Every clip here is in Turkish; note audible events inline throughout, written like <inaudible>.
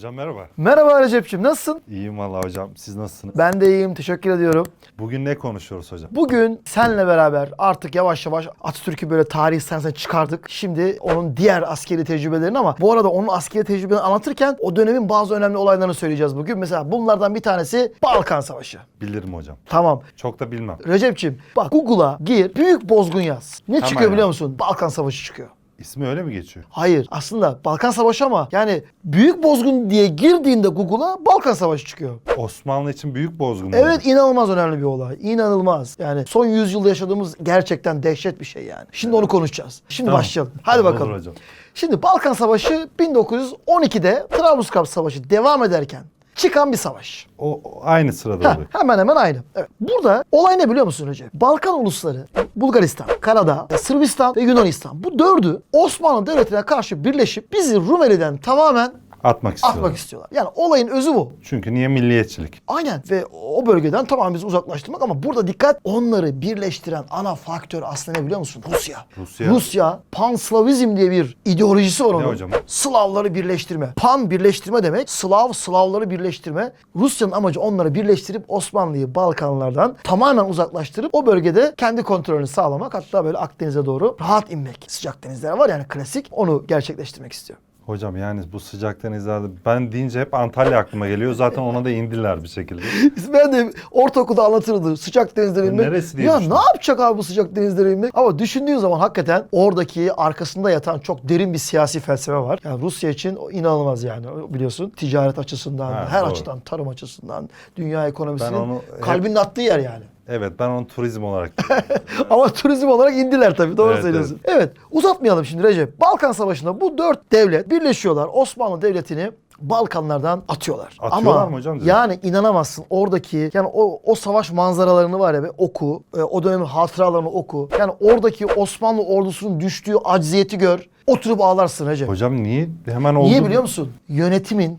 Hocam merhaba. Merhaba Recep'ciğim nasılsın? İyiyim valla hocam. Siz nasılsınız? Ben de iyiyim teşekkür ediyorum. Bugün ne konuşuyoruz hocam? Bugün senle beraber artık yavaş yavaş Atatürk'ü böyle tarih sensine çıkardık. Şimdi onun diğer askeri tecrübelerini ama bu arada onun askeri tecrübelerini anlatırken o dönemin bazı önemli olaylarını söyleyeceğiz bugün. Mesela bunlardan bir tanesi Balkan Savaşı. Bilirim hocam. Tamam. Çok da bilmem. Recep'ciğim bak Google'a gir büyük bozgun yaz. Ne Hemen çıkıyor biliyor ya. musun? Balkan Savaşı çıkıyor. İsmi öyle mi geçiyor? Hayır aslında Balkan Savaşı ama yani büyük bozgun diye girdiğinde Google'a Balkan Savaşı çıkıyor. Osmanlı için büyük bozgun Evet inanılmaz önemli bir olay. İnanılmaz. Yani son yüzyılda yaşadığımız gerçekten dehşet bir şey yani. Şimdi onu konuşacağız. Şimdi Tamam. başlayalım. Hadi Tamam, bakalım. olur hocam. Şimdi Balkan Savaşı 1912'de Trablusgarp Savaşı devam ederken çıkan bir savaş. O, o aynı sırada oluyor. hemen hemen aynı. Evet. Burada olay ne biliyor musun Recep? Balkan ulusları Bulgaristan, Karadağ, Sırbistan ve Yunanistan. Bu dördü Osmanlı Devleti'ne karşı birleşip bizi Rumeli'den tamamen Atmak istiyorlar. atmak istiyorlar. Yani olayın özü bu. Çünkü niye milliyetçilik? Aynen ve o bölgeden tamamen bizi uzaklaştırmak ama burada dikkat onları birleştiren ana faktör aslında ne biliyor musun? Rusya. Rusya. Rusya panslavizm diye bir ideolojisi var onun. hocam? Slavları birleştirme. Pan birleştirme demek. Slav, Slavları birleştirme. Rusya'nın amacı onları birleştirip Osmanlı'yı Balkanlardan tamamen uzaklaştırıp o bölgede kendi kontrolünü sağlamak hatta böyle Akdeniz'e doğru rahat inmek. Sıcak denizler var yani klasik. Onu gerçekleştirmek istiyor. Hocam yani bu sıcaktan izahı ben deyince hep Antalya aklıma geliyor. Zaten ona da indiler bir şekilde. <laughs> Ben de ortaokulda anlatırdı sıcak denizlere inmek. Neresi diye ya düşündüm. ne yapacak abi bu sıcak denizlere inmek? Ama düşündüğün zaman hakikaten oradaki arkasında yatan çok derin bir siyasi felsefe var. Yani Rusya için o inanılmaz yani biliyorsun. Ticaret açısından, Ha, her doğru. açıdan, tarım açısından, dünya ekonomisinin onu hep- kalbinin attığı yer yani. Evet ben onu turizm olarak <laughs> Ama turizm olarak indiler tabii doğru Evet, söylüyorsun. Evet. uzatmayalım şimdi Recep. Balkan Savaşı'nda bu dört devlet birleşiyorlar. Osmanlı Devleti'ni Balkanlardan atıyorlar. Atıyorlar Ama mı hocam? yani inanamazsın oradaki yani o, o savaş manzaralarını var ya be oku. e, o dönemin hatıralarını oku. Yani oradaki Osmanlı ordusunun düştüğü acziyeti gör. Oturup ağlarsın Recep. Hocam niye hemen oldu? Niye biliyor musun? Yönetimin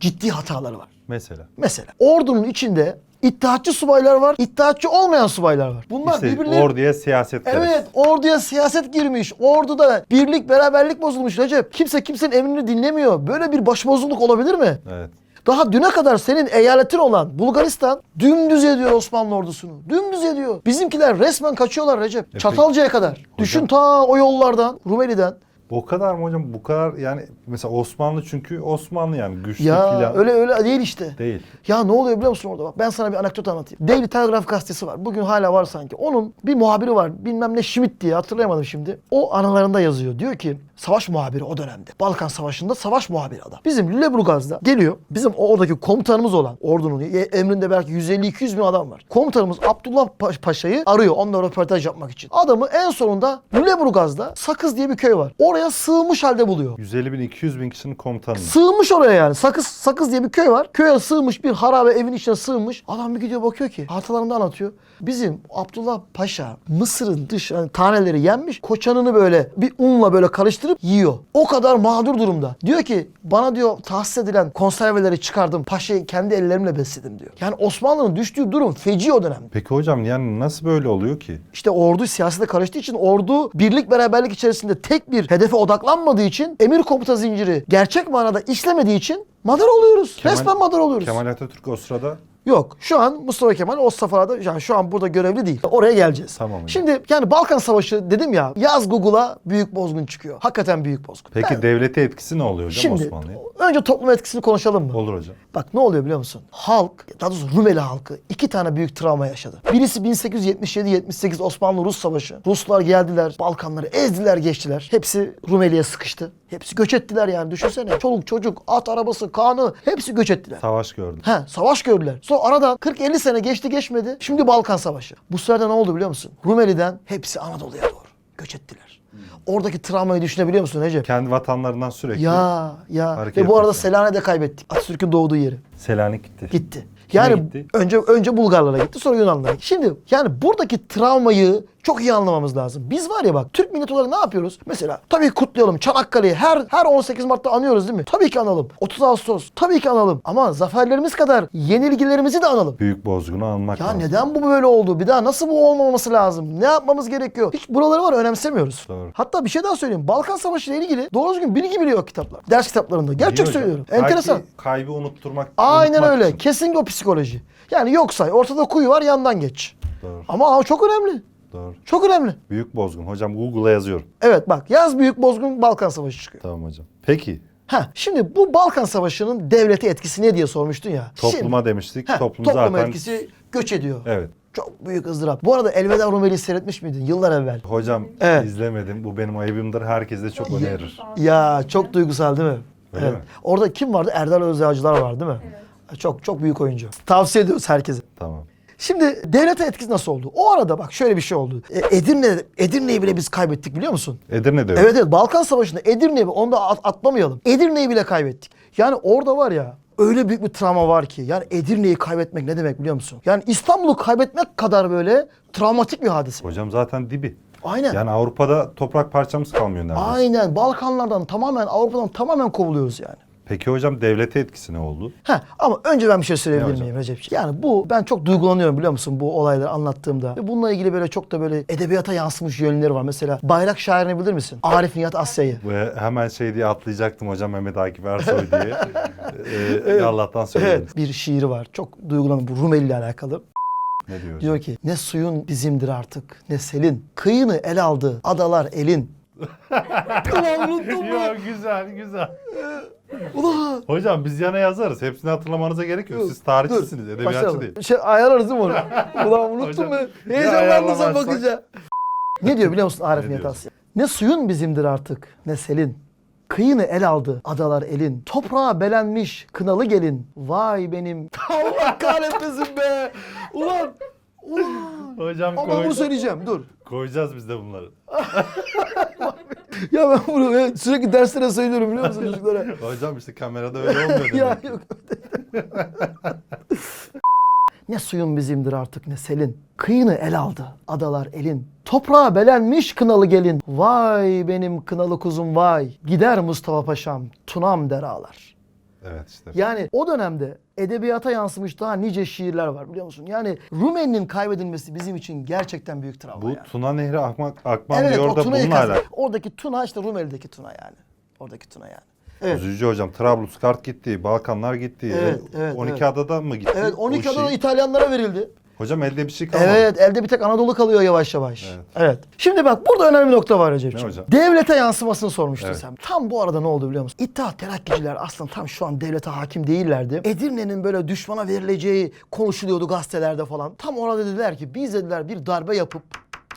ciddi hataları var. Mesela. Mesela ordunun içinde İttihatçı subaylar var, İttihatçı olmayan subaylar var. Bunlar İşte birbirleri... orduya siyaset karıştı. Evet orduya siyaset girmiş. Orduda birlik beraberlik bozulmuş Recep. Kimse kimsenin emrini dinlemiyor. Böyle bir başbozukluk olabilir mi? Evet. Daha düne kadar senin eyaletin olan Bulgaristan dümdüz ediyor Osmanlı ordusunu. Dümdüz ediyor. Bizimkiler resmen kaçıyorlar Recep. peki- Çatalca'ya kadar. Düşün ta o yollardan, Rumeli'den. O kadar mı hocam? Bu kadar yani mesela Osmanlı çünkü Osmanlı yani güçlü Ya filan. öyle öyle değil işte. Değil. Ya ne oluyor biliyor musun orada bak ben sana bir anekdot anlatayım. Daily Telegraph gazetesi var. Bugün hala var sanki. Onun bir muhabiri var. Bilmem ne Schmidt diye hatırlayamadım şimdi. O analarında yazıyor. Diyor ki savaş muhabiri o dönemde. Balkan Savaşı'nda savaş muhabiri adam. Bizim Lüleburgaz'da geliyor. Bizim o- oradaki komutanımız olan ordunun e- emrinde belki 150-200 bin adam var. Komutanımız Abdullah Pa- Paşa'yı arıyor onunla röportaj yapmak için. Adamı en sonunda Lüleburgaz'da Sakız diye bir köy var. Oraya sığmış halde buluyor. 150 bin 200 bin kişinin komutanı. Sığmış oraya yani. Sakız Sakız diye bir köy var. Köye sığmış bir harabe evin içine sığmış. Adam bir gidiyor bakıyor ki hatılarında anlatıyor. Bizim Abdullah Paşa Mısır'ın dış hani taneleri yenmiş. Koçanını böyle bir unla böyle karıştırıp yiyor. O kadar mağdur durumda. Diyor ki bana diyor tahsis edilen konserveleri çıkardım. Paşa'yı kendi ellerimle besledim diyor. Yani Osmanlı'nın düştüğü durum feci o dönem. Peki hocam yani nasıl böyle oluyor ki? İşte ordu siyasete karıştığı için ordu birlik beraberlik içerisinde tek bir hedefe odaklanmadığı için emir komuta zinciri gerçek manada işlemediği için madar oluyoruz. Kemal- Resmen madar oluyoruz. Kemal Atatürk o sırada Yok şu an Mustafa Kemal o safhada yani şu an burada görevli değil. Oraya geleceğiz. Tamam hocam. Şimdi yani Balkan Savaşı dedim ya yaz Google'a büyük bozgun çıkıyor. Hakikaten büyük bozgun. peki Ben- devlete etkisi ne oluyor hocam Şimdi Osmanlı'ya? önce toplum etkisini konuşalım mı? Olur hocam. Bak ne oluyor biliyor musun? Halk, daha doğrusu Rumeli halkı iki tane büyük travma yaşadı. Birisi 1877-78 Osmanlı-Rus Savaşı. Ruslar geldiler, Balkanları ezdiler, geçtiler. Hepsi Rumeli'ye sıkıştı. Hepsi göç ettiler yani düşünsene. Çoluk çocuk, at arabası, kanı hepsi göç ettiler. Savaş gördüm. He, savaş gördüler. Sonra aradan 40-50 sene geçti geçmedi. Şimdi Balkan Savaşı. Bu sırada ne oldu biliyor musun? Rumeli'den hepsi Anadolu'ya doğru göç ettiler. Oradaki travmayı düşünebiliyor musun Recep? Kendi vatanlarından sürekli Ya ya. Hareket Ve bu arada etmişler. Selanik'te kaybettik. Atatürk'ün doğduğu yeri. Selanik gitti. Gitti. Yani gitti? önce önce Bulgarlara gitti sonra Yunanlara. Şimdi yani buradaki travmayı çok iyi anlamamız lazım. Biz var ya bak Türk milleti olarak ne yapıyoruz? Mesela tabii kutlayalım. Çanakkale'yi her her 18 Mart'ta anıyoruz değil mi? Tabii ki analım. 30 Ağustos tabii ki analım. Ama zaferlerimiz kadar yenilgilerimizi de analım. Büyük bozgunu almak Ya lazım. neden bu böyle oldu? Bir daha nasıl bu olmaması lazım? Ne yapmamız gerekiyor? Hiç buraları var önemsemiyoruz. Doğru. Hatta bir şey daha söyleyeyim. Balkan Savaşı ile ilgili doğru düzgün bilgi bile yok kitaplar. Ders kitaplarında. Gerçek Niye hocam? söylüyorum. Belki Enteresan. kaybı unutturmak. Aynen unutmak öyle. için. Kesinlikle o psikoloji. Yani yok say. Ortada kuyu var yandan geç. Doğru. Ama çok önemli. Doğru. Çok önemli. Büyük bozgun. Hocam Google'a yazıyorum. Evet bak yaz büyük bozgun Balkan Savaşı çıkıyor. Tamam hocam. Peki. Ha şimdi bu Balkan Savaşı'nın devlete etkisi ne diye sormuştun ya. Topluma Şimdi- demiştik. Ha, Toplum topluma zaten. etkisi göç ediyor. Evet. Çok büyük ızdırap. Bu arada Elveda Rumeli'yi seyretmiş miydin yıllar evvel? Hocam Evet. izlemedim. Bu benim ayıbımdır. Herkes de çok önerir. Ya çok duygusal değil mi? Öyle mi? Orada kim vardı? Erdal Özyağcılar var değil mi? Çok çok büyük oyuncu. Tavsiye ediyoruz herkese. Tamam. Şimdi devlete etkisi nasıl oldu? O arada bak şöyle bir şey oldu. E, Edirne, Edirne'yi bile biz kaybettik biliyor musun? Edirne'de. Evet evet Balkan Savaşı'nda Edirne'yi onu da at- atlamayalım. Edirne'yi bile kaybettik. Yani orada var ya öyle büyük bir travma var ki. Yani Edirne'yi kaybetmek ne demek biliyor musun? Yani İstanbul'u kaybetmek kadar böyle travmatik bir hadise. Hocam zaten dibi. Aynen. Yani Avrupa'da toprak parçamız kalmıyor neredeyse. Aynen Balkanlardan tamamen Avrupa'dan tamamen kovuluyoruz yani. Peki hocam devlete etkisi ne oldu? Ha ama önce ben bir şey söyleyebilir miyim Recepciğim? Yani bu ben çok duygulanıyorum biliyor musun bu olayları anlattığımda. Ve bununla ilgili böyle çok da böyle edebiyata yansımış yönleri var. Mesela bayrak şairini bilir misin? Arif Nihat Asya'yı. Ve hemen şey diye atlayacaktım hocam Mehmet Akif Ersoy diye. <laughs> ee, Allah'tan söylediniz. Evet. Bir şiiri var. Çok duygulandım. Bu Rumeli ile alakalı. Ne diyor? Diyor ki ne suyun bizimdir artık ne selin. Kıyını el aldı adalar elin. Ulan unuttum mu? Ya güzel güzel. Ulan. Hocam biz yana yazarız. Hepsini hatırlamanıza gerek yok. Siz tarihçisiniz, edebiyatçı değil. Şey, ayarlarız değil mi onu? <laughs> Ulan unuttum ya Heyecanlandım bakınca. Ne diyor biliyor musun Arif Nihat? Asya? Ne suyun bizimdir artık ne selin. Kıyını el aldı adalar elin. Toprağa belenmiş kınalı gelin. Vay benim. <laughs> Allah kahretmesin be. Ulan. Hocam Ama bunu söyleyeceğim dur. koyacağız biz de bunları. <laughs> Ya ben bunu sürekli derslere söylüyorum biliyor musun çocuklara? <laughs> Hocam işte kamerada öyle olmuyor <laughs> ya demek. yok. ne suyun bizimdir artık ne selin. Kıyını el aldı adalar elin. Toprağa belenmiş kınalı gelin. Vay benim kınalı kuzum vay. Gider Mustafa Paşam tunam deralar. Evet işte. Yani o dönemde edebiyata yansımış daha nice şiirler var biliyor musun? Yani Rumeli'nin kaybedilmesi bizim için gerçekten büyük travma Bu yani. Tuna Nehri akmak, akmam Evet diyor da bununla alakalı. Oradaki Tuna işte Rumeli'deki Tuna yani. Oradaki Tuna yani. Evet. Üzücü hocam. Trabluskart gitti, Balkanlar gitti. Evet, evet, 12 evet. adadan mı gitti? Evet O 12 şey- adada İtalyanlara verildi. Hocam elde bir şey kalmadı. Evet elde bir tek Anadolu kalıyor yavaş yavaş. Evet. Evet. Şimdi bak burada önemli bir nokta var Recep'ciğim. Ne hocam? Devlete yansımasını sormuştun Evet. sen. Tam bu arada ne oldu biliyor musun? İttihat Terakkiciler aslında tam şu an devlete hakim değillerdi. Edirne'nin böyle düşmana verileceği konuşuluyordu gazetelerde falan. Tam orada dediler ki biz dediler bir darbe yapıp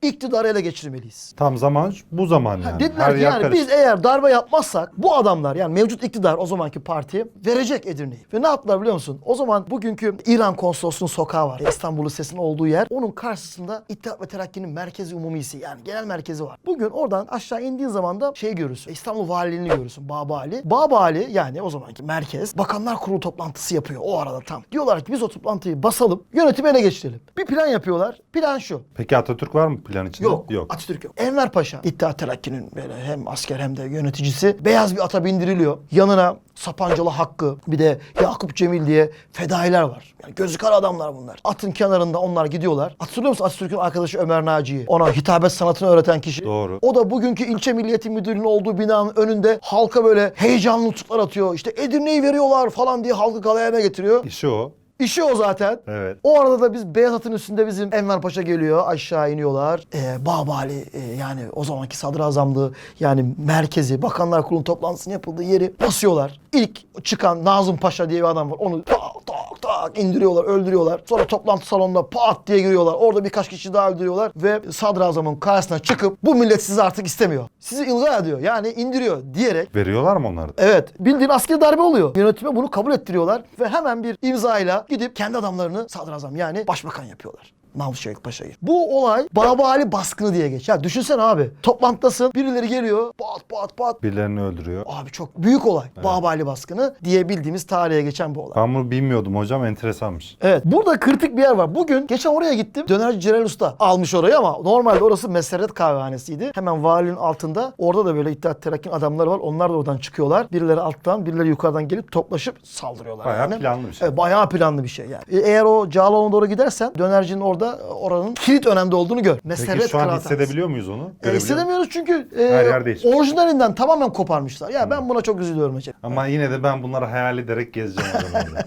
iktidarı ele geçirmeliyiz. Tam zaman bu zaman yani. Dediler Her ki yani biz eğer darbe yapmazsak bu adamlar yani mevcut iktidar o zamanki parti verecek Edirne'yi. Ve ne yaptılar biliyor musun? O zaman bugünkü İran konsolosluğunun sokağı var. İstanbul Lisesi'nin olduğu yer. Onun karşısında İttihat ve Terakki'nin merkezi umumisi yani genel merkezi var. Bugün oradan aşağı indiğin zaman da şey görürsün. İstanbul Valiliğini görürsün. Babali. Babali yani o zamanki merkez Bakanlar Kurulu toplantısı yapıyor o arada tam. Diyorlar ki biz o toplantıyı basalım yönetimi ele geçirelim. Bir plan yapıyorlar. Plan şu. Peki Atatürk var mı plan içinde? Yok. Yok. Atatürk yok. Enver Paşa İttihat Terakki'nin böyle hem asker hem de yöneticisi. Beyaz bir ata bindiriliyor. Yanına Sapancalı Hakkı bir de Yakup Cemil diye fedailer var. Yani gözü kara adamlar bunlar. Atın kenarında onlar gidiyorlar. Hatırlıyor musun Atatürk'ün arkadaşı Ömer Naci'yi? Ona hitabet sanatını öğreten kişi. Doğru. O da bugünkü ilçe milliyetin müdürlüğünün olduğu binanın önünde halka böyle heyecanlı nutuklar atıyor. İşte Edirne'yi veriyorlar falan diye halkı galeyana getiriyor. İşi o. İşi o zaten. Evet. O arada da biz Beyaz At'ın üstünde bizim Enver Paşa geliyor. Aşağı iniyorlar. Ee, Babali e, yani o zamanki sadrazamlığı yani merkezi Bakanlar Kurulu toplantısının yapıldığı yeri basıyorlar. İlk çıkan Nazım Paşa diye bir adam var. Onu tak tak tak indiriyorlar, öldürüyorlar. Sonra toplantı salonunda pat diye giriyorlar. Orada birkaç kişi daha öldürüyorlar ve sadrazamın karşısına çıkıp bu millet sizi artık istemiyor. Sizi ilga ediyor. Yani indiriyor diyerek Veriyorlar mı onları? Evet. Bildiğin askeri darbe oluyor. Yönetime bunu kabul ettiriyorlar ve hemen bir imzayla gidip kendi adamlarını sadrazam yani başbakan yapıyorlar. Navşehir Paşa'yı. Bu olay Babali baskını diye geçiyor. Ya düşünsene abi. Toplantıdasın. Birileri geliyor. Pat pat pat. Birilerini öldürüyor. Abi çok büyük olay. Babali baskını diye bildiğimiz tarihe geçen bir olay. Ben bunu bilmiyordum hocam enteresanmış. Evet. Burada kritik bir yer var. Bugün geçen oraya gittim. Dönerci Celal Usta almış orayı ama normalde orası Meseret kahvehanesiydi. Hemen valinin altında. Orada da böyle İttihat Terakki'nin adamları var. Onlar da oradan çıkıyorlar. Birileri alttan, birileri yukarıdan gelip toplaşıp saldırıyorlar. Bayağı yani. planlı bir şey. Evet, bayağı planlı bir şey yani. E, Eğer o Cağaloğlu'na doğru gidersen dönercinin orada oranın kilit önemde olduğunu gör. Meseret Peki şu an kıraathanesi. hissedebiliyor muyuz onu? E, Görebiliyor muyuz? hissedemiyoruz çünkü e, Her yer değişmiş. orijinalinden tamamen koparmışlar. Ya ben buna çok üzülüyorum Recep. Ama yine de ben bunları hayal ederek gezeceğim o zaman. da.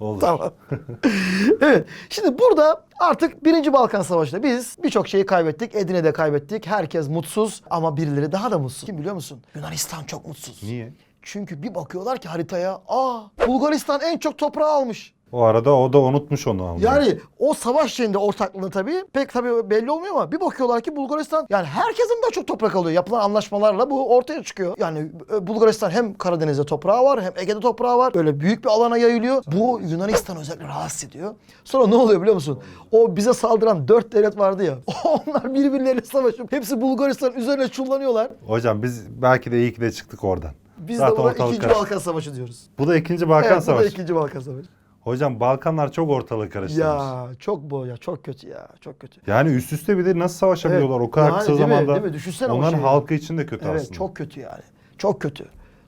<laughs> Olur. Tamam. <laughs> evet. Şimdi burada artık Birinci Balkan Savaşı'nda biz birçok şeyi kaybettik. Edirne'de kaybettik. Herkes mutsuz ama birileri daha da mutsuz. Kim biliyor musun? Yunanistan çok mutsuz. Niye? Çünkü bir bakıyorlar ki haritaya. Aa Bulgaristan en çok toprağı almış. O arada o da unutmuş onu almayı. Yani o savaş şeyinde ortaklığını tabii pek tabii belli olmuyor ama bir bakıyorlar ki Bulgaristan yani herkesin daha çok toprak alıyor. Yapılan anlaşmalarla bu ortaya çıkıyor. Yani e, Bulgaristan hem Karadeniz'de toprağı var hem Ege'de toprağı var. Böyle büyük bir alana yayılıyor. Bu Yunanistan özellikle rahatsız ediyor. Sonra ne oluyor biliyor musun? O bize saldıran dört devlet vardı ya. <laughs> Onlar birbirleriyle savaşıp hepsi Bulgaristan üzerine çullanıyorlar. Hocam biz belki de iyi ki de çıktık oradan. Biz Zaten de buna ortalık ikinci karıştı. Balkan Savaşı diyoruz. Bu da ikinci Balkan evet, bu da Savaşı. ikinci Balkan Savaşı. Hocam Balkanlar çok ortalık karıştırmış. Ya çok bu ya çok kötü ya çok kötü. Yani üst üste bir de nasıl savaşabiliyorlar Evet. o kadar Yani kısa değil mi? zamanda. Değil mi? Düşünsene o Onların şeyi. halkı için de kötü Evet aslında. çok kötü yani. Çok kötü.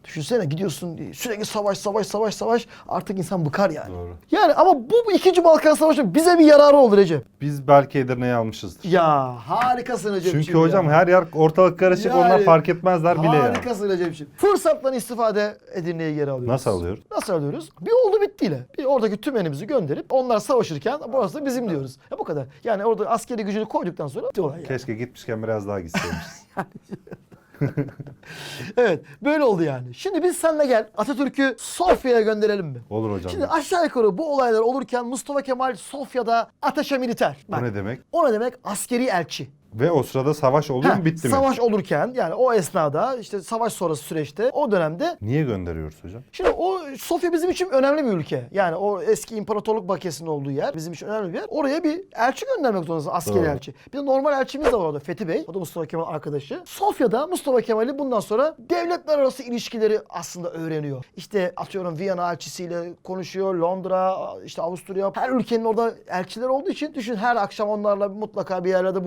Düşünsene gidiyorsun sürekli savaş savaş savaş savaş artık insan bıkar yani. Doğru. Yani ama bu, bu ikinci Balkan Savaşı bize bir yararı oldu Recep. Biz belki Edirne'yi almışızdır. Ya harikasın Recep'ciğim Çünkü hocam ya. her yer ortalık karışık Yani onlar fark etmezler bile yani. Harikasın Recep'ciğim. Fırsattan istifade Edirne'yi geri alıyoruz. Nasıl alıyoruz? Nasıl alıyoruz? Bir oldu bittiyle. Bir oradaki tümenimizi gönderip onlar savaşırken burası da bizim diyoruz. Ya bu kadar. Yani orada askeri gücünü koyduktan sonra bitti olay yani. Keşke gitmişken biraz daha gitseymişiz. <laughs> <laughs> Evet böyle oldu yani. Şimdi biz seninle gel Atatürk'ü Sofya'ya gönderelim mi? Olur hocam. Şimdi aşağı yukarı bu olaylar olurken Mustafa Kemal Sofya'da ateşe militer. Bu ne demek? O ne demek? Askeri elçi. Ve o sırada savaş oluyor mu bitti mi? savaş olurken yani o esnada işte savaş sonrası süreçte o dönemde Niye gönderiyoruz hocam? Şimdi o Sofya bizim için önemli bir ülke. Yani o eski imparatorluk bakiyesinin olduğu yer bizim için önemli bir yer. Oraya bir elçi göndermek zorundasın. Askeri Doğru. elçi. Bir de normal elçimiz de var orada Fethi Bey. O da Mustafa Kemal arkadaşı. Sofya'da Mustafa Kemal'i bundan sonra devletler arası ilişkileri aslında öğreniyor. İşte atıyorum Viyana elçisiyle konuşuyor. Londra, işte Avusturya. Her ülkenin orada elçiler olduğu için düşün her akşam onlarla mutlaka bir yerlerde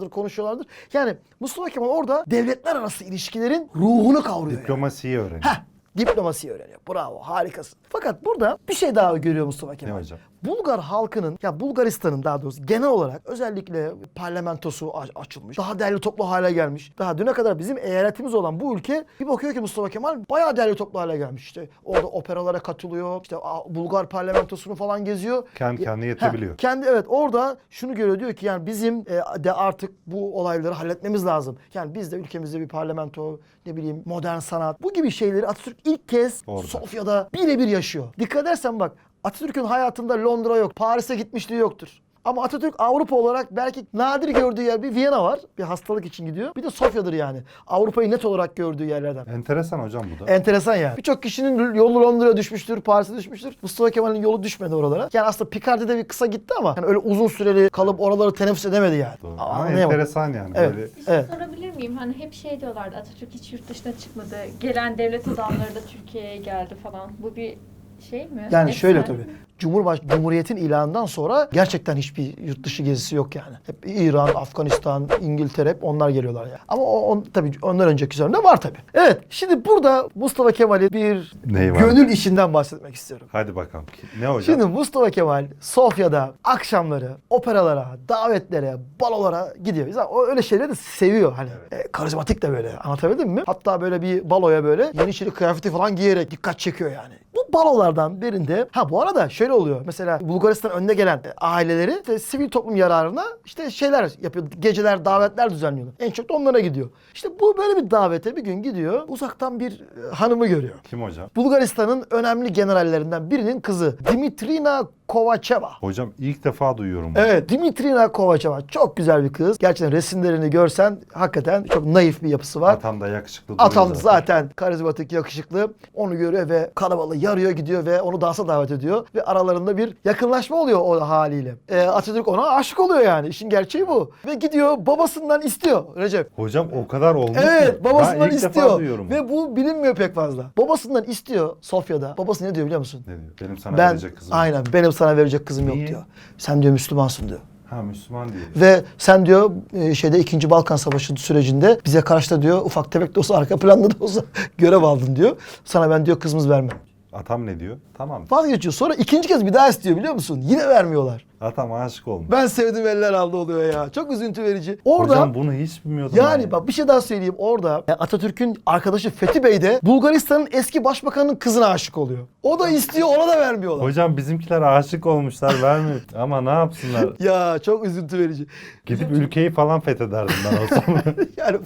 buluşuyorlardır, konuşuyorlardır. Yani Mustafa Kemal orada devletler arası ilişkilerin ruhunu kavruyor. yani. Diplomasiyi öğreniyor. Heh, diplomasiyi öğreniyor. Bravo, harikasın. Fakat burada bir şey daha görüyor Mustafa Kemal. Ne hocam? Bulgar halkının, ya Bulgaristan'ın daha doğrusu genel olarak özellikle parlamentosu açılmış. Daha değerli toplu hale gelmiş. Daha düne kadar bizim eyaletimiz olan bu ülke bir bakıyor ki Mustafa Kemal bayağı değerli toplu hale gelmiş. İşte orada operalara katılıyor. İşte Bulgar parlamentosunu falan geziyor. Kendi kendine yetebiliyor. kendi evet orada şunu görüyor diyor ki yani bizim e, de artık bu olayları halletmemiz lazım. Yani biz de ülkemizde bir parlamento, ne bileyim modern sanat bu gibi şeyleri Atatürk ilk kez Orada. Sofya'da birebir yaşıyor. Dikkat edersen bak Atatürk'ün hayatında Londra yok, Paris'e gitmişliği yoktur. Ama Atatürk Avrupa olarak belki nadir gördüğü yer bir Viyana var. Bir hastalık için gidiyor. Bir de Sofya'dır yani. Avrupa'yı net olarak gördüğü yerlerden. Enteresan hocam bu da. Enteresan yani. Birçok kişinin yolu Londra'ya düşmüştür, Paris'e düşmüştür. Mustafa Kemal'in yolu düşmedi oralara. Yani aslında Picardy'de bir kısa gitti ama yani öyle uzun süreli kalıp oraları teneffüs edemedi yani. Doğru. Aa, Ama anlayamadım. enteresan yani Evet. böyle. Bir şey Evet. sorabilir miyim? Hani hep şey diyorlardı Atatürk hiç yurt dışına çıkmadı. Gelen devlet adamları da Türkiye'ye geldi falan. Bu bir şey mi? Yani şöyle Efsane tabii. mi? Cumhurbaş Cumhuriyet'in ilanından sonra gerçekten hiçbir yurt dışı gezisi yok yani. Hep İran, Afganistan, İngiltere hep onlar geliyorlar yani. Ama o on, tabii ondan önceki sürede var tabii. Evet. Şimdi burada Mustafa Kemal'in bir Neyi var? gönül işinden bahsetmek istiyorum. Hadi bakalım. Ne hocam? Şimdi Mustafa Kemal Sofya'da akşamları operalara, davetlere, balolara gidiyor. Zaten o öyle şeyleri de seviyor hani. E, karizmatik de böyle. Anlatabildim mi? Hatta böyle bir baloya böyle yeniçeri kıyafeti falan giyerek dikkat çekiyor yani. Balolardan birinde ha bu arada şöyle oluyor. Mesela Bulgaristan önde gelen e, aileleri işte sivil toplum yararına işte şeyler yapıyor. Geceler, davetler düzenliyorlar. En çok da onlara gidiyor. İşte bu böyle bir davete bir gün gidiyor. Uzaktan bir e, hanımı görüyor. Kim hocam? Bulgaristan'ın önemli generallerinden birinin kızı Dimitrina Kovacheva. Hocam ilk defa duyuyorum. bunu. Evet Dimitrina Kovacheva çok güzel bir kız. Gerçekten resimlerini görsen hakikaten çok naif bir yapısı var. Atam da yakışıklı Atam zaten karizmatik, yakışıklı. Onu görüyor ve kalabalığı yarıyor arıyor gidiyor ve onu dansa davet ediyor. Ve aralarında bir yakınlaşma oluyor o haliyle. Ee, Atatürk ona aşık oluyor yani. İşin gerçeği bu. Ve gidiyor babasından istiyor Recep. Hocam o kadar olmuş Evet ki. babasından ben ilk defa istiyor. duyuyorum. Ve bu bilinmiyor pek fazla. Babasından istiyor Sofya'da. Babası ne diyor biliyor musun? Ne diyor? Benim sana ben verecek kızım. aynen benim sana verecek kızım yok Niye? diyor. Sen diyor Müslümansın diyor. Ha Müslüman diyor. Ve sen diyor e, şeyde 2. Balkan Savaşı sürecinde bize karşı da diyor ufak tefek de olsa arka planda da olsa <laughs> görev aldın diyor. Sana ben diyor kızımız vermem. Atam ne diyor? Tamam. Vazgeçiyor. Sonra ikinci kez bir daha istiyor biliyor musun? Yine vermiyorlar. Atam aşık olmuş. Ben sevdim eller aldı oluyor ya. Çok üzüntü verici. Orada Hocam bunu hiç bilmiyordum yani ben. bak bir şey daha söyleyeyim. Orada e, Atatürk'ün arkadaşı Fethi Bey de Bulgaristan'ın eski başbakanının kızına aşık oluyor. O da istiyor ona da vermiyorlar. Hocam bizimkiler aşık olmuşlar vermiyor. <laughs> Ama ne yapsınlar? Ya çok üzüntü verici. Gidip ülkeyi falan fethederdim ben olsam. <laughs> Yani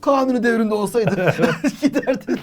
kanuni devrinde olsaydı <laughs> giderdi.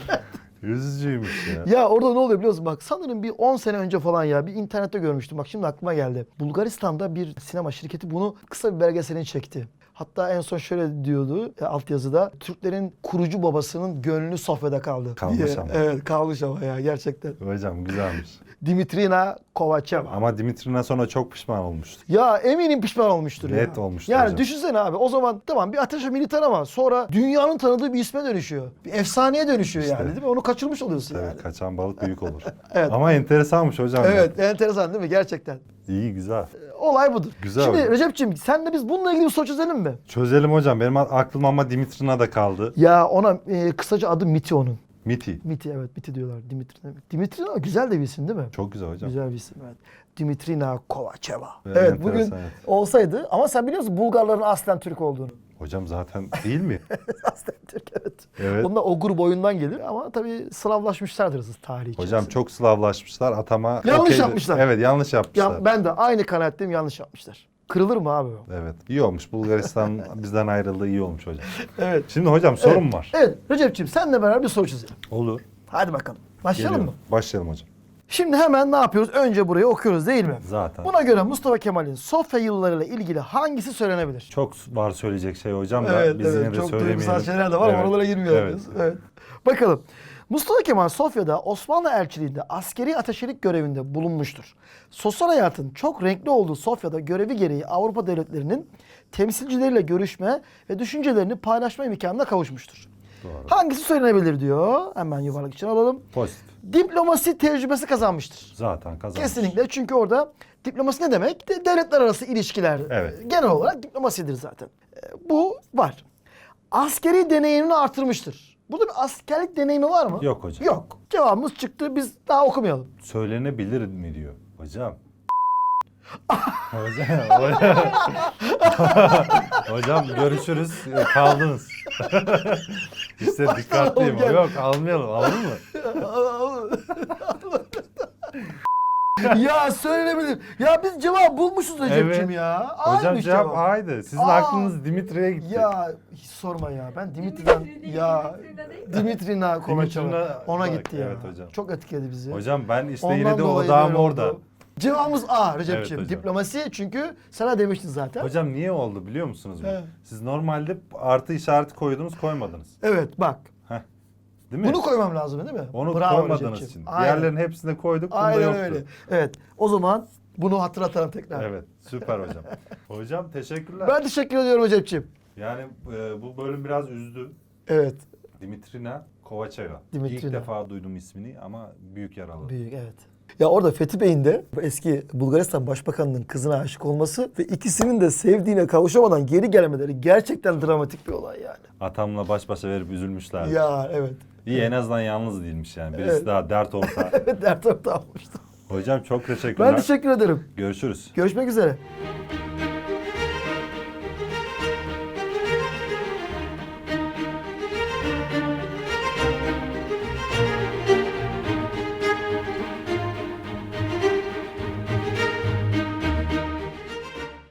Üzücüymüş ya. <laughs> Ya orada ne oluyor biliyor musun? Bak sanırım bir 10 sene önce falan ya bir internette görmüştüm. Bak şimdi aklıma geldi. Bulgaristan'da bir sinema şirketi bunu kısa bir belgeselini çekti. Hatta en son şöyle diyordu e, altyazıda. Türklerin kurucu babasının gönlü sofrada kaldı. Kalmış diye. ama. Evet kalmış ama ya gerçekten. Hocam güzelmiş. Dimitrina Kovacheva. Ama Dimitri'den sonra çok pişman olmuştu. Ya eminim pişman olmuştur ya. Net olmuştur Yani hocam. düşünsene abi o zaman tamam bir ateşe militar ama sonra dünyanın tanıdığı bir isme dönüşüyor. Bir efsaneye dönüşüyor İşte. yani değil mi? Onu kaçırmış oluyorsun Evet, yani. kaçan balık büyük olur. <laughs> Evet. Ama enteresanmış hocam. ya. Evet enteresan değil mi gerçekten? İyi güzel. Olay budur. Güzel Şimdi hocam. Recep'ciğim senle biz bununla ilgili bir soru çözelim mi? Çözelim hocam. Benim aklım ama Dimitri'na da kaldı. Ya ona e, kısaca adı Miti onun. Miti. Miti evet Miti diyorlar. Dimitrina. Dimitrina güzel de bir isim değil mi? Çok güzel hocam. Güzel bir isim evet. Dimitrina Kovacheva. Evet, Evet, bugün evet. olsaydı ama sen biliyorsun Bulgarların aslen Türk olduğunu. Hocam zaten değil mi? <laughs> aslen Türk evet. Evet. Onlar Ogur boyundan gelir ama tabii Slavlaşmışlardır tarihi Hocam içerisinde. çok Slavlaşmışlar. Atama Yanlış okeydi. yapmışlar. Evet yanlış yapmışlar. Ya, ben de aynı kanaatteyim yanlış yapmışlar. Kırılır mı abi o? Evet. İyi olmuş. Bulgaristan <laughs> bizden ayrıldı. iyi olmuş hocam. <laughs> Evet. Şimdi hocam sorum var. Evet Recep'ciğim senle beraber bir soru çözelim. Olur. Hadi bakalım. Başlayalım Geliyorum. mı? Başlayalım hocam. Şimdi hemen ne yapıyoruz? Önce burayı okuyoruz değil mi? Zaten. Buna göre Mustafa Kemal'in Sofya yıllarıyla ilgili hangisi söylenebilir? Çok var söyleyecek şey hocam da biz yine de çok söylemeyelim. duygusal şeyler de var Evet. oralara girmiyoruz. Evet. Evet. Bakalım. Mustafa Kemal Sofya'da Osmanlı elçiliğinde askeri ateşelik görevinde bulunmuştur. Sosyal hayatın çok renkli olduğu Sofya'da görevi gereği Avrupa devletlerinin temsilcileriyle görüşme ve düşüncelerini paylaşma imkanına kavuşmuştur. Doğru. Hangisi söylenebilir diyor. Hemen yuvarlak için alalım. Pozitif. Diplomasi tecrübesi kazanmıştır. Zaten kazanmış. Kesinlikle çünkü orada diplomasi ne demek? De- devletler arası ilişkiler. Evet. Genel olarak diplomasidir zaten. E, Bu var. Askeri deneyimini artırmıştır. Burada bir askerlik deneyimi var mı? Yok hocam. Yok. Cevabımız çıktı. Biz daha okumayalım. Söylenebilir mi diyor. Hocam. Hocam, hocam. hocam görüşürüz. Kaldınız. <laughs> işte dikkatliyim. Gel. Yok almayalım. Aldın mı? <laughs> ya söylenebilir. Ya biz cevap bulmuşuz Recep'ciğim Evet. ya. Hocam Aynıymış cevap A'ydı. Sizin Aa. aklınız Dimitri'ye gitti. Ya hiç sorma ya. Ben Dimitri'den Dimitri ya. Dimitrina Dimitrina- ona bak, gitti ya. evet hocam. Çok etkiledi bizi. Hocam ben işte Ondan yine de odağım orada. oldu. Cevabımız A Recep'ciğim. Evet hocam. Diplomasi çünkü sana demiştin zaten. Hocam niye oldu biliyor musunuz? bu? Evet. Siz normalde artı işareti koydunuz koymadınız. Evet bak. Değil mi? Bunu koymam lazım değil mi? Onu koymadığınız Recep'ciğim. için. Aynen. Diğerlerinin hepsine koyduk. Bunda Aynen yoktu. öyle. Evet. O zaman bunu hatırlatalım tekrar. Evet. Süper hocam. <laughs> hocam teşekkürler. Ben teşekkür ediyorum Recep'ciğim. Yani e, bu bölüm biraz üzdü. Evet. Dimitrina Kovacheva. Dimitrina. İlk defa duydum ismini ama büyük yaralı. Büyük evet. Ya orada Fethi Bey'in de eski Bulgaristan Başbakanı'nın kızına aşık olması ve ikisinin de sevdiğine kavuşamadan geri gelmeleri gerçekten dramatik bir olay yani. Atamla baş başa verip üzülmüşler. Ya evet. İyi en azından yalnız değilmiş yani. Birisi Evet. daha dert olsa. <laughs> Evet dert ortağı olmuştu. hocam çok teşekkürler. Ben teşekkür ederim. Görüşürüz. Görüşmek üzere.